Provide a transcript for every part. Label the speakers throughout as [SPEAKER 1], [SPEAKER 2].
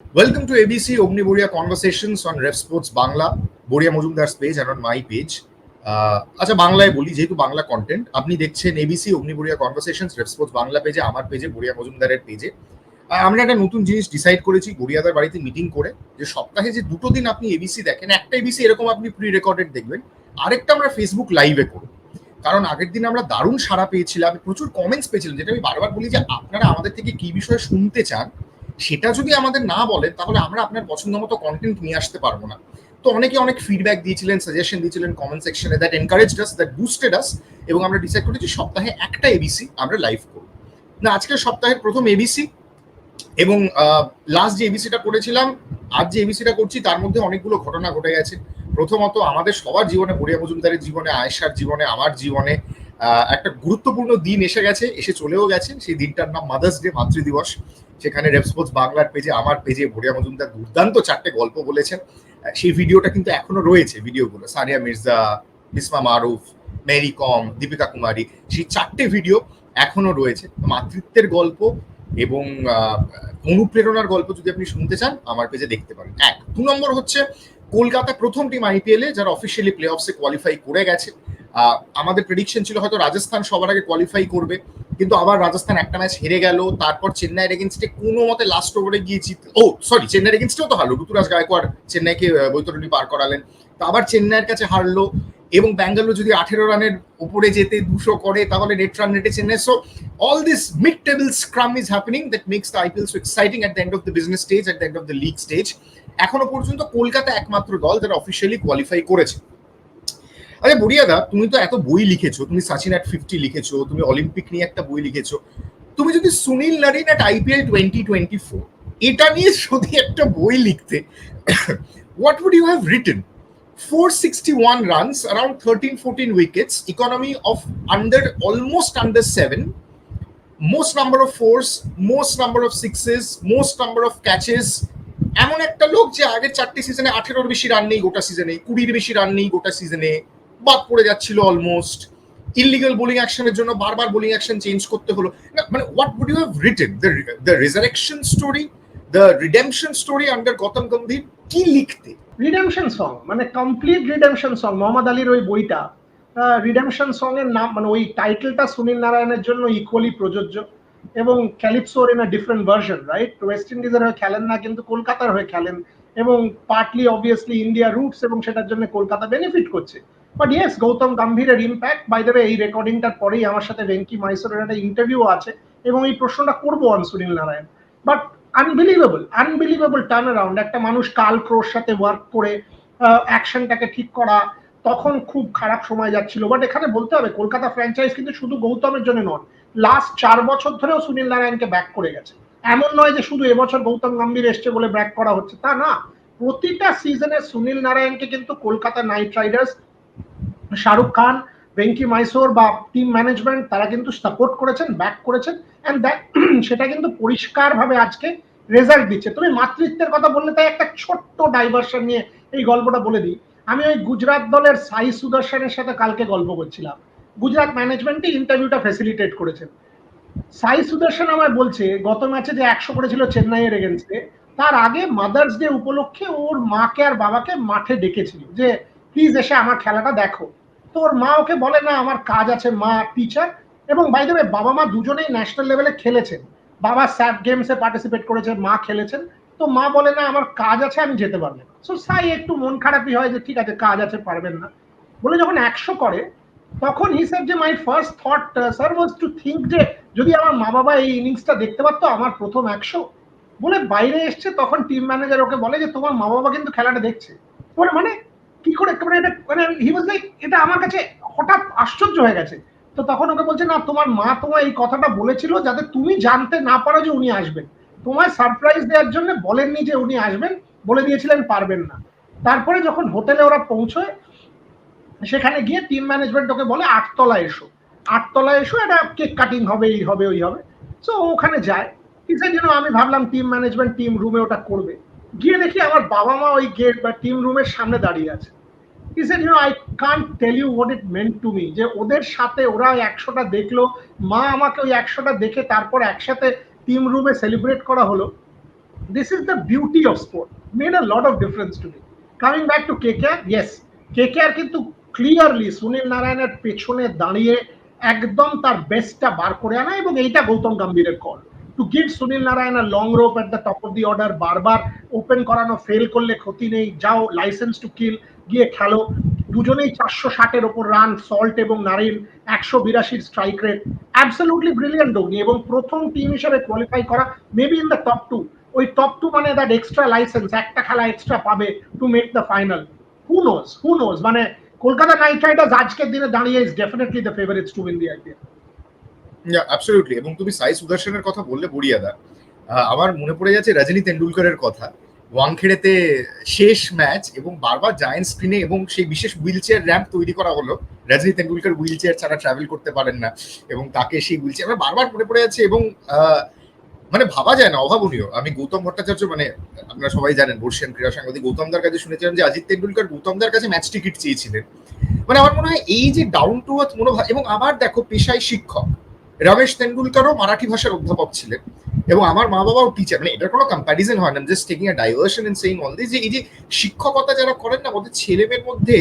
[SPEAKER 1] Welcome to ABC Omni Boria Conversations on Ref Sports Bangla, Boria Mojumdar's page and on my page. আচ্ছা বাংলায় বলি যেহেতু Bangla content আপনি দেখছেন এবিসি অগ্নি বড়িয়া কনভারসেশন রেফ স্পোর্টস বাংলা পেজে আমার পেজে বড়িয়া মজুমদারের পেজে আমরা একটা নতুন জিনিস ডিসাইড করেছি গড়িয়াদার বাড়িতে মিটিং করে যে সপ্তাহে যে দুটো দিন আপনি এবিসি দেখেন একটা এবিসি এরকম আপনি প্রি রেকর্ডেড দেখবেন আরেকটা আমরা ফেসবুক লাইভে করব কারণ আগের দিন আমরা দারুণ সাড়া পেয়েছিলাম প্রচুর কমেন্টস পেয়েছিলাম যেটা আমি বারবার বলি যে আপনারা আমাদের থেকে কি বিষয়ে শুনতে চান সেটা যদি আমাদের না বলেন তাহলে আমরা আপনার পছন্দ মতো কন্টেন্ট নিয়ে আসতে পারব না। তো অনেকে অনেক ফিডব্যাক দিয়েছিলেন সাজেশন দিয়েছিলেন কমেন্ট সেকশনে that encourage us that boosted us এবং আমরা ডিসাইড করেছি সপ্তাহে একটা এবিসি আমরা লাইভ করব। না আজকের সপ্তাহের প্রথম এবিসি এবং লাস্ট যে এবিসিটা করেছিলাম, আজ যে এবিসিটা করছি, তার মধ্যে অনেকগুলো ঘটনা ঘটে গেছে। প্রথমত আমাদের সবার জীবনে, বড়িয়া মজুমদারের জীবনে, আয়েশার জীবনে, আমার জীবনে একটা গুরুত্বপূর্ণ দিন এসে গেছে, এসে চলেও গেছে। সেই দিনটার নাম মাদার্স ডে মাতৃদিবস সেখানে রেপস্পোর্টস বাংলার পেজে, আমার পেজে ভরিয়া মজুমদার দুর্দান্ত চারটে গল্প বলেছেন। সেই ভিডিওটা কিন্তু এখনও রয়েছে, ভিডিওগুলো। সানিয়া মির্জা বিসমা মারুফ, মেরি কম, দীপিকা কুমারী, সেই চারটে ভিডিও এখনও রয়েছে। মাতৃত্বের গল্প এবং অনুপ্রেরণার গল্প যদি আপনি শুনতে চান, আমার পেজে দেখতে পারেন। এক, দু নম্বর হচ্ছে, কলকাতা প্রথম টিম আইপিএল যারা অফিসিয়ালি প্লে অফসে কোয়ালিফাই করে গেছে আমাদের প্রেডিকশন ছিল হয়তো রাজস্থান সবার আগে কোয়ালিফাই করবে, কিন্তু আবার রাজস্থান একটা ম্যাচ হেরে গেল, তারপর চেন্নাইয়ের এগেনস্টে কোনো মতে লাস্ট ওভারে গিয়ে জিত, ও সরি চেন্নাইয়ের এগেনস্টেও তো হারলো, ঋতুরাজ গায়কোয়াড় চেন্নাইকে বৈতরণী পার করালেন, তো আবার চেন্নাইয়ের কাছে হারলো, এবং ব্যাঙ্গালোর যদি আঠেরো রানের উপরে যেতে দুশো করে, তাহলে নেট রান রেটে Chennai so all this mid-table scrum is happening that makes the IPL so exciting at the end of the business stage at the end of the league stage. এখনও পর্যন্ত কলকাতা একমাত্র দল যারা অফিসিয়ালি কোয়ালিফাই করেছে আরে বড়িয়াদা তুমি তো এত বই লিখেছো তুমি সাচিন অ্যাট ফিফটি লিখেছো তুমি অলিম্পিক নিয়ে একটা বই লিখেছো। তুমি যদি Sunil Narine at IPL twenty twenty four এটা নিয়ে যদি একটা বই লিখতে what would you have written 461 runs, around 13 14 wickets, economy of under almost under seven, most number of fours, most number of sixes, most number of catches. এমন একটা লোক যে আগের চারটি সিজনে আঠেরোর বেশি রান নেই গোটা সিজনে কুড়ির বেশি রান নেই গোটা সিজনে বাদ পড়ে যাচ্ছিল অলমোস্ট ইলিগাল বোলিং অ্যাকশনের জন্য বারবার বোলিং অ্যাকশন চেঞ্জ করতে হলো। মানে what would you have written the resurrection story the redemption story under Gautam Gambhir কি লিখতে?
[SPEAKER 2] রিডেমশন সং মানে কমপ্লিট রিডেমশন সং মোহাম্মদ আলীর ওই বইটা। রিডেমশন সং এর নাম মানে ওই টাইটেলটা সুনীল নারায়ণের জন্য ইকুয়ালি প্রযোজ্য। এবং ক্যালিপসোর in a different version right West ইন্ডিজের হয়ে খেলেন না, কিন্তু কলকাতার হয়ে খেলেন। এবং পার্টলি অবভিয়াসলি ইন্ডিয়া রুটস এবং সেটার জন্য কলকাতা বেনিফিট করছে। বাট ইয়েস গৌতম গাম্ভীরের ইম্প্যাক্ট বাই দ্য এই রেকর্ডিংটার পরেই আমার সাথে ভেঙ্কি মাইসোরের একটা ইন্টারভিউ আছে, এবং এই প্রশ্নটা করব on Sunil Narayan but unbelievable unbelievable turn around একটা মানুষ কাল ক্রোর সাথে ওয়ার্ক করে অ্যাকশনটাকে ঠিক করা, তখন খুব খারাপ সময় যাচ্ছিল। বাট এখানে বলতে হবে, কলকাতা ফ্র্যাঞ্চাইজ কিন্তু শুধু গৌতমের জন্য নন লাস্ট চার বছর ধরেও সুনীল নারায়ণকে ব্যাক করে গেছে। এমন নয় যে শুধু এবছর গৌতম গম্ভীর এসছে বলে ব্যাক করা হচ্ছে, তা না। প্রতিটা সিজনে সুনীল নারায়ণকে কিন্তু কলকাতা নাইট রাইডার্স শাহরুখ খান, ভেঙ্কি মাইসোর বা টিম ম্যানেজমেন্ট তারা কিন্তু সাপোর্ট করেছেন ব্যাক করেছেন অ্যান্ড দ্যাট সেটা কিন্তু পরিষ্কারভাবে আজকে রেজাল্ট দিচ্ছে। তুমি মাতৃত্বের কথা বললে, তাই একটা ছোট্ট ডাইভার্সন নিয়ে এই গল্পটা বলে দিই। আমি ওই গুজরাট দলের সাই সুদর্শনের সাথে কালকে গল্প করছিলাম। গুজরাট ম্যানেজমেন্টই ইন্টারভিউটা ফেসিলিটেট করেছেন। সাই সুদর্শন আমায় বলছে, গত ম্যাচে যে একশো করেছিল চেন্নাইয়ের এগেনস্টে তার আগে মাদার্স ডে উপলক্ষে ওর মাকে আর বাবাকে মাঠে ডেকেছিল। যে প্লিজ এসে আমার খেলাটা দেখো। তো ওর মা ওকে বলে, না, আমার কাজ আছে, মা টিচার এবং বাই দ্য বাবা মা দুজনেই ন্যাশনাল লেভেলে খেলেছেন। বাবা স্যাপ গেমসে পার্টিসিপেট করেছেন মা খেলেছেন। তো মা বলে, না, আমার কাজ আছে, আমি যেতে পারব সো সাই, একটু মন খারাপই হয় যে, ঠিক আছে, কাজ আছে, পারবেন না। বলে যখন একশো করে, তখন হিসেব যে my first thought sir was to think যে, যদি আমার মা বাবা এই ইনিংসটা দেখতে পারতো, আমার প্রথম একশো। বলে বাইরে এসছে, তখন টিম ম্যানেজার ওকে বলে যে, তোমার মা বাবা কিন্তু খেলাটা দেখছে। বলে মানে কি করে মানে এটা মানে হি ওয়াজ লাইক এটা আমার কাছে হঠাৎ আশ্চর্য হয়ে গেছে। তো তখন ওকে বলছে, না, তোমার মা তোমার এই কথাটা বলেছিল যাতে তুমি জানতে না পারো যে উনি আসবেন। তোমায় সারপ্রাইজ দেওয়ার জন্য বলেননি যে উনি আসবেন, বলে দিয়েছিলেন পারবেন না। তারপরে যখন হোটেলে ওরা পৌঁছয়, সেখানে গিয়ে টিম ম্যানেজমেন্ট ওকে বলে আটতলা এসো। আটতলা এসো, এটা কেক কাটিং হবে, এই হবে, ওই হবে। সো ওখানে যায়। কিসের জন্য আমি ভাবলাম টিম ম্যানেজমেন্ট টিম রুমে ওটা করবে। গিয়ে দেখি আমার বাবা মা ওই গেট বা টিম রুমের সামনে দাঁড়িয়ে আছে। He said, you. যে ওদের সাথে ওরা একশোটা দেখল মা আমাকে ওই একশোটা দেখে তারপর একসাথে টিম রুমে সেলিব্রেট করা হলো this is the beauty of sport. Made a lot of difference to me. Coming back to KKR, yes, KKR কিন্তু ক্লিয়ারলি সুনীল নারায়ণের পেছনে দাঁড়িয়ে একদম তার বেস্টটা বার করে আনা এবং এইটা Gautam গম্ভীরের call to give Sunil Narayan long rope at the top of the order বারবার ওপেন করানো ফেল করলে ক্ষতি নেই যাও লাইসেন্স টু কিল গিয়ে খেলো। দুজনেই চারশো ষাটের ওপর রান সল্ট এবং নারিন একশো বিরাশির strike rate absolutely brilliant Agni এবং প্রথম টিম হিসেবে কোয়ালিফাই করা maybe in the top two ওই টপ টু মানে দ্যাট এক্সট্রা লাইসেন্স একটা খেলা এক্সট্রা পাবে to make the final who knows who knows মানে কলকাতা নাইট রাইডার্স আজকের দিনে দাঁড়িয়ে is definitely the favourites to win the IPL
[SPEAKER 1] এবং তুমি সাই সুদর্শনের কথা বললে, বড়িয়াদা। আমার মনে পড়ে যাচ্ছে রজনী তেন্ডুলকরের কথা। ওয়াংখেড়েতে শেষ ম্যাচ এবং বারবার জায়েন্ট স্ক্রিনে এবং সেই বিশেষ হুইল চেয়ার র্যাম্প তৈরি করা হলো। রজনী তেন্ডুলকার হুইল চেয়ার ছাড়া ট্রাভেল করতে পারেন না এবং তাকে সেই হুইল চেয়ার বারবার পড়ে পড়ে যাচ্ছে এবং মানে ভাবা যায় না, অভাবনীয়। আমি গৌতম ভট্টাচার্য মানে আপনারা সবাই জানেন, বর্ষিয়ান ক্রীড়া সাংবাদিক গৌতমদার কাছে শুনেছিলাম যে অজিত তেন্ডুলকর গৌতমদার কাছে ম্যাচ টিকিট চেয়েছিলেন। মানে আমার মনে হয় এই যে ডাউন টু আর্থ মনোভাব, এবং আবার দেখো পেশায় শিক্ষক, রমেশ তেন্ডুলকারও মারাঠি ভাষার অধ্যাপক ছিলেন। এবং আমার মা বাবাও টিচার মানে এটার কোনো কম্প্যারিজন হয় না just taking a diversion and saying all this যে এই যে শিক্ষকতা যারা করেন না ওদের ছেলেমেয়ের মধ্যে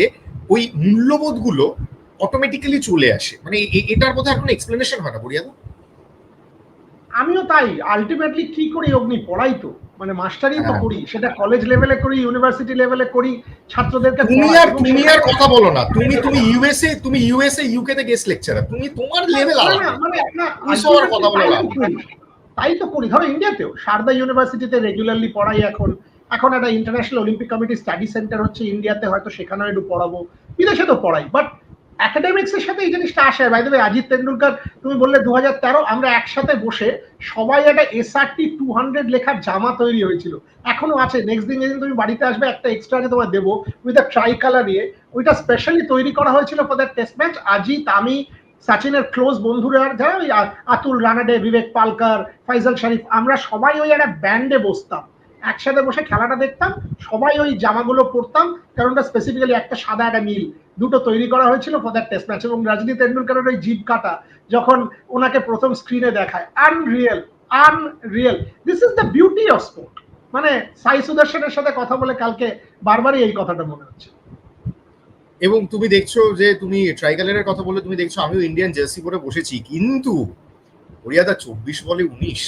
[SPEAKER 1] ওই মূল্যবোধগুলো অটোমেটিক্যালি চলে আসে। মানে এটার মধ্যে আর কোনো এক্সপ্লেনেশন হয় না বড়িয়া
[SPEAKER 2] আমিও তাই আলটিমেটলি কি করি অগ্নি? পড়াই তো। মানে মাস্টারই তো
[SPEAKER 1] হ্যাঁ।
[SPEAKER 2] করি সেটা কলেজ লেভেলে করি ইউনিভার্সিটি লেভেলে করি ছাত্রদেরকে
[SPEAKER 1] তুমি আর তুমি আর কথা বলো না। তুমি তুমি ইউএসএ তুমি ইউএসএ ইউকে তে গেস্ট লেকচারার তুমি তোমার লেভেল আলাদা।
[SPEAKER 2] মানে না,
[SPEAKER 1] কথা বলো
[SPEAKER 2] করি। তাই তো করি। ধরো ইন্ডিয়াতেও সারদা ইউনিভার্সিটিতে রেগুলারলি পড়াই এখন। এখন একটা International Olympic Committee study centre হচ্ছে ইন্ডিয়াতে, হয়তো সেখানেও একটু পড়াবো। বিদেশে তো পড়াই বাট একাডেমিক্স এর সাথে এই জিনিসটা আসে। বাই দেবে অজিত তেন্ডুলকার, তুমি বললে দু তেরো, আমরা একসাথে বসে সবাই একটা এসআরটি টু হান্ড্রেড লেখার জামা তৈরি হয়েছিল। এখনও আছে। নেক্সট দিন যেদিন তুমি বাড়িতে আসবে, একটা এক্সট্রা আগে তোমার দেবো উইথ ট্রাই কালার দিয়ে ওইটা স্পেশালি তৈরি করা হয়েছিল for that test match Ajit আমি সচিনের ক্লোজ বন্ধুরা, যারা ওই আতুল রানাডে, বিবেক পালকার, ফাইজাল শরীফ, আমরা সবাই ওই একটা ব্যান্ডে বসতাম। একসাথে বসে খেলাটা দেখতাম, সবাই ওই জামাগুলো পরতাম, কারণ ওটা স্পেসিফিক্যালি একটা সাদা, একটা নীল। দুটো তৈরি করা হয়েছিল ফর দ্যাট টেস্ট ম্যাচ এবং রজনী তেন্ডুলকারের ওই জিপ কাটা, যখন ওনাকে প্রথম স্ক্রিনে দেখায়। Unreal unreal this is the beauty of sport মানে সাই সুদর্শনের সাথে কথা বলে কালকে বারবারই এই কথাটা মনে হচ্ছে।
[SPEAKER 1] এবং তুমি দেখছ যে তুমি ট্রাইকালারের কথা বলে তুমি দেখছ আমিও ইন্ডিয়ান জার্সি পরে বসেছি। কিন্তু ওরিয়াদা চব্বিশ বলে উনিশ।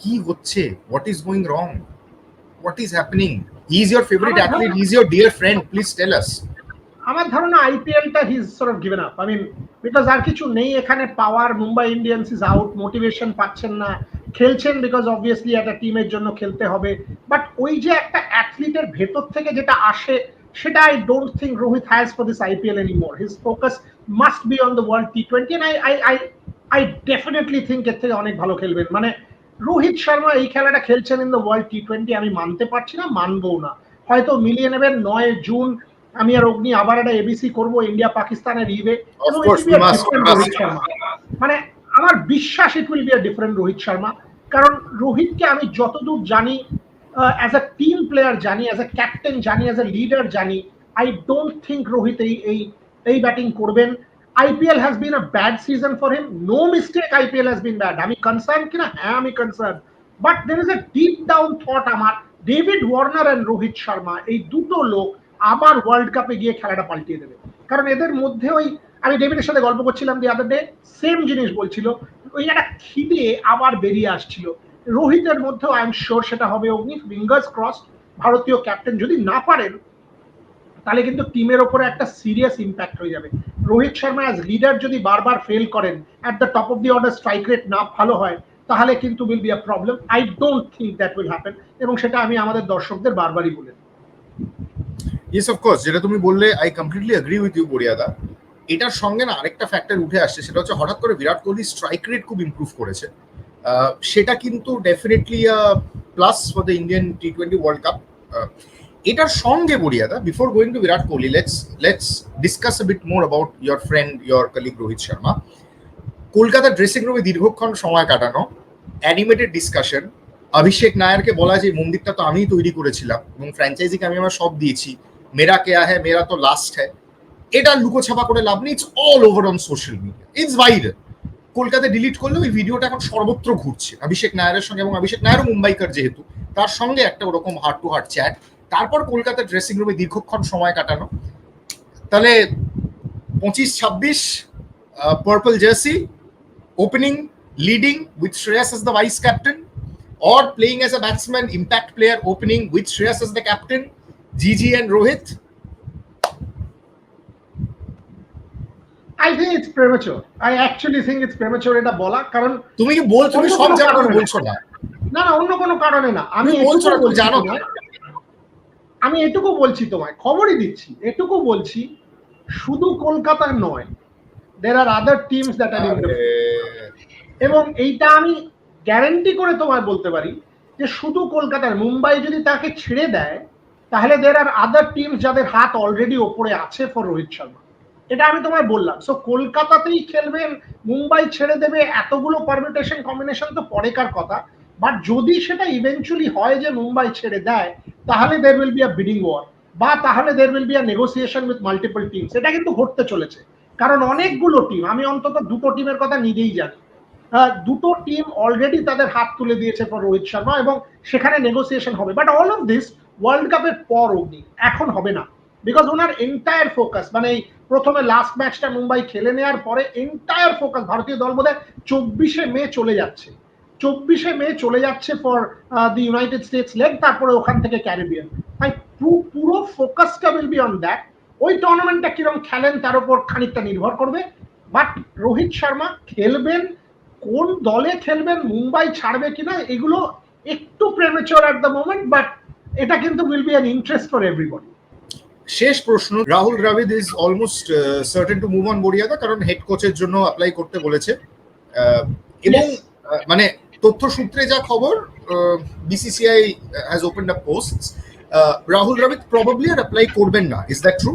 [SPEAKER 1] কি হচ্ছে? What is going wrong what is happening he is your favourite athlete he is your dear friend please tell us
[SPEAKER 2] আমার ধারণা আইপিএলটা his sort of given up I mean because আর কিছু নেই এখানে power Mumbai Indians is out motivation পাচ্ছেন না। খেলছেন because obviously একটা টিমের জন্য খেলতে হবে। বাট ওই যে একটা অ্যাথলিটের ভেতর থেকে যেটা আসে সেটা I don't think Rohit has for this IPL anymore his focus must be on the world T twenty I I I I definitely think এর থেকে অনেক ভালো খেলবেন। মানে রোহিত শর্মা এই খেলাটা খেলছেন in the world T twenty আমি মানতে পারছি না মানবো না। হয়তো মিলিয়ে নেবেন নয় জুন আমি আর অগ্নি আবার একটা এবিসি করব ইন্ডিয়া পাকিস্তানের ইভে. রোহিত শর্মা মানে আমার বিশ্বাস it will be a different Rohit Sharma কারণ রোহিতকে আমি যতদূর জানি অ্যাজ আ টিম প্লেয়ার জানি অ্যাজ আ ক্যাপ্টেন জানি অ্যাজ আ লিডার জানি আই ডোন্ট থিঙ্ক রোহিত এই এই এই ব্যাটিং করবেন। IPL has been a bad season for him no mistake IPL has been bad আমি কনসার্ন কিনা? হ্যাঁ আমি concern but there is a deep down thought আমার David Warner and Rohit Sharma এই দুটো লোক আবার ওয়ার্ল্ড কাপে গিয়ে খেলাটা পাল্টিয়ে দেবে। কারণ এদের মধ্যে ওই, আমি ডেভিডের সাথে গল্প করছিলাম দি আদার ডে সেম জিনিস বলছিল, ওই একটা খিদে আবার বেরিয়ে আসছিল। রোহিতের মধ্যেও আই এম শিওর সেটা হবে অগ্নি। ফিঙ্গার্স ক্রস ভারতীয় ক্যাপ্টেন যদি না পারেন, তাহলে কিন্তু টিমের ওপরে একটা সিরিয়াস ইম্প্যাক্ট হয়ে যাবে। রোহিত শর্মা অ্যাজ লিডার যদি বারবার ফেল করেন at the top of the order strike rate না ভালো হয়, তাহলে কিন্তু will be a problem I don't think that will happen এবং সেটা আমি আমাদের দর্শকদের বারবারই বলে।
[SPEAKER 1] ইয়েস অফকোর্স যেটা তুমি বললে I completely agree with you বড়িয়াদা। এটার সঙ্গে না আরেকটা ফ্যাক্টর উঠে আসছে, সেটা হচ্ছে হঠাৎ করে বিরাট কোহলি স্ট্রাইক রেট খুব ইমপ্রুভ করেছে। সেটা কিন্তু definitely plus for the Indian T twenty world cup এটার সঙ্গে বড়িয়াদা before going to Virat Kohli let's let's discuss a bit more about your friend your colleague Rohit Sharma Kolkata dressing রুমে দীর্ঘক্ষণ সময় কাটানো অ্যানিমেটেড ডিসকাশন অভিষেক নায়ারকে বলা যে, মন্দিরটা তো আমিই তৈরি করেছিলাম, এবং ফ্র্যাঞ্চাইজিকে আমি আমার সব দিয়েছি। মেরা কেয়া হ্যাঁ মেরা তো লাস্ট হ্যাঁ এটা লুকোছাপা করে লাভ নেই it's all over on social media it's viral Kolkata delete করলে ওই ভিডিওটা এখন সর্বত্র ঘুরছে। অভিষেক নায়ারের সঙ্গে এবং অভিষেক নায়ারও মুম্বাইকার যেহেতু, তার সঙ্গে একটা ওরকম হার্ট টু হার্ট চ্যাট তারপর কলকাতার ড্রেসিং রুমে দীর্ঘক্ষণ সময় কাটানো। তাহলে পঁচিশ ছাব্বিশ purple jersey opening leading with Shreyas as the vice captain, or playing as a batsman, impact player, opening with Shreyas as the captain Gigi and Rohit
[SPEAKER 2] I think it's premature I actually think it's premature এটা বলা কারণ
[SPEAKER 1] তুমি কি বল তুমি সব
[SPEAKER 2] কারণে।
[SPEAKER 1] বলছো না?
[SPEAKER 2] না না অন্য কোনো কারণে না। আমি
[SPEAKER 1] বলছো না,
[SPEAKER 2] বলছি
[SPEAKER 1] জানো।
[SPEAKER 2] আমি এটুকু বলছি তোমায় খবরই দিচ্ছি। এটুকু বলছি শুধু কলকাতার নয় দের আর আদার টিমস দ্যাট আর। এবং এইটা আমি গ্যারান্টি করে তোমায় বলতে পারি যে শুধু কলকাতার মুম্বাই যদি তাকে ছেড়ে দেয় তাহলে দের আর আদার টিমস যাদের হাত অলরেডি ওপরে আছে ফর রোহিত শর্মা। এটা আমি তোমায় বললাম। সো কলকাতাতেই খেলবেন মুম্বাই ছেড়ে দেবে, এতগুলো পারমিটেশন কম্বিনেশন তো পরেকার কথা। বাট যদি সেটা ইভেনচুয়ালি হয় যে মুম্বাই ছেড়ে দেয়, তাহলে there will be a bidding war বা তাহলে there will be a negotiation with multiple team সেটা কিন্তু ঘটতে চলেছে। কারণ অনেকগুলো টিম আমি অন্তত দুটো টিমের কথা নিজেই জানি। দুটো টিম অলরেডি তাদের হাত তুলে দিয়েছে পর রোহিত শর্মা এবং সেখানে নেগোসিয়েশন হবে। But all of this world কাপের পর অবধি, এখন হবে না। বিকজ ওনার এন্টায়ার ফোকাস মানে এই প্রথমে লাস্ট ম্যাচটা মুম্বাই খেলে নেওয়ার পরে এন্টায়ার ফোকাস ভারতীয় দল বোধহয় চব্বিশে মে চলে যাচ্ছে। চব্বিশে মে চলে যাচ্ছে for the United States leg তারপরে ওখান থেকে ক্যারিবিয়ান তাই পুরো ফোকাসটা উইল বি অন দ্যাট ওই টুর্নামেন্টটা কিরম খেলেন তার উপর খানিকটা নির্ভর করবে। বাট রোহিত শর্মা খেলবেন, কোন দলে খেলবেন, মুম্বাই ছাড়বে কিনা, এগুলো একটু premature at the moment but এটা কিন্তু will be an interest for everybody
[SPEAKER 1] শেষ প্রশ্ন Rahul Dravid is almost certain to move on বড়িয়াদা কারণ হেড কোচের জন্য অ্যাপ্লাই করতে বলেছে। আহ, এবং মানে তথ্য সূত্রে যা খবর BCCI has open up post Rahul Dravid probably R apply করবেন না is that true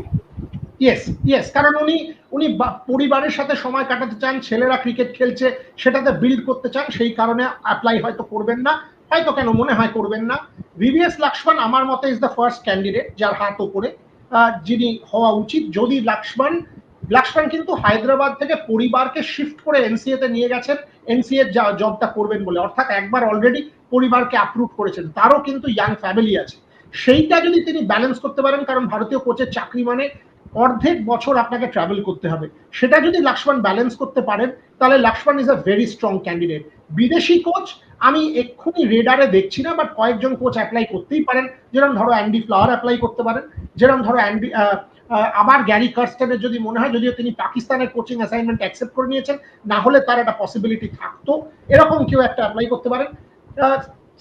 [SPEAKER 2] yes yes কারণ উনি উনি পরিবারের সাথে সময় কাটাতে চান ছেলেরা ক্রিকেট খেলছে সেটাতে বিল্ড করতে চান সেই কারণে অ্যাপ্লাই হয়তো করবেন না হয়তো কেন মনে হয় করবেন না। ভিভিএস লক্ষ্মণ আমার মতে ইজ দ্য ফার্স্ট ক্যান্ডিডেট যার হাত ওপরে। যিনি হওয়া উচিত, যদি লক্ষ্মণ লক্ষ্মণ কিন্তু হায়দ্রাবাদ থেকে পরিবারকে শিফট করে এনসিএ তে নিয়ে গেছেন। এনসিএ জবটা করবেন বলে। অর্থাৎ একবার অলরেডি পরিবারকে অ্যাপ্রুভ করেছেন। তারও কিন্তু ইয়াং ফ্যামিলি আছে। সেইটা যদি তিনি ব্যালেন্স করতে পারেন, কারণ ভারতীয় কোচের চাকরি মানে অর্ধেক বছর আপনাকে ট্রাভেল করতে হবে। সেটা যদি লাক্সমান ব্যালেন্স করতে পারেন, তাহলে Laxman is a very strong candidate বিদেশি কোচ আমি এক্ষুনি রেডারে দেখছি না বাট কয়েকজন কোচ অ্যাপ্লাই করতেই পারেন। যেরকম ধরো অ্যান্ডি ফ্লাওয়ার অ্যাপ্লাই করতে পারেন, যেরকম ধরো অ্যান্ডি আবার গ্যারি কার্স্টেনের যদি মনে হয়, যদিও তিনি পাকিস্তানের কোচিং অ্যাসাইনমেন্ট অ্যাকসেপ্ট করে নিয়েছেন, না হলে তার একটা পসিবিলিটি থাকতো। এরকম কেউ একটা অ্যাপ্লাই করতে পারেন।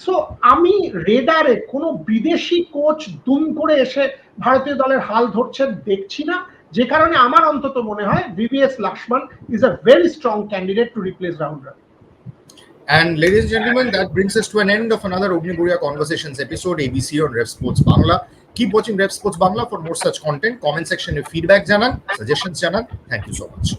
[SPEAKER 2] সো আমি রেডারে কোনো বিদেশি কোচ দুম করে এসে ভারতীয় দলের হাল ধরছেন দেখছি না। যে কারণে আমার অন্তত মনে হয় VVS Laxman is a very strong candidate to replace Rahul Dravid
[SPEAKER 1] And ladies and gentlemen, that brings us to an end of another Ogniguriya Conversations episode, ABC on Rev Sports Bangla. Keep watching Rev Sports Bangla for more such content. Comment section your feedback, Janan, suggestions, Janan. Thank you so much.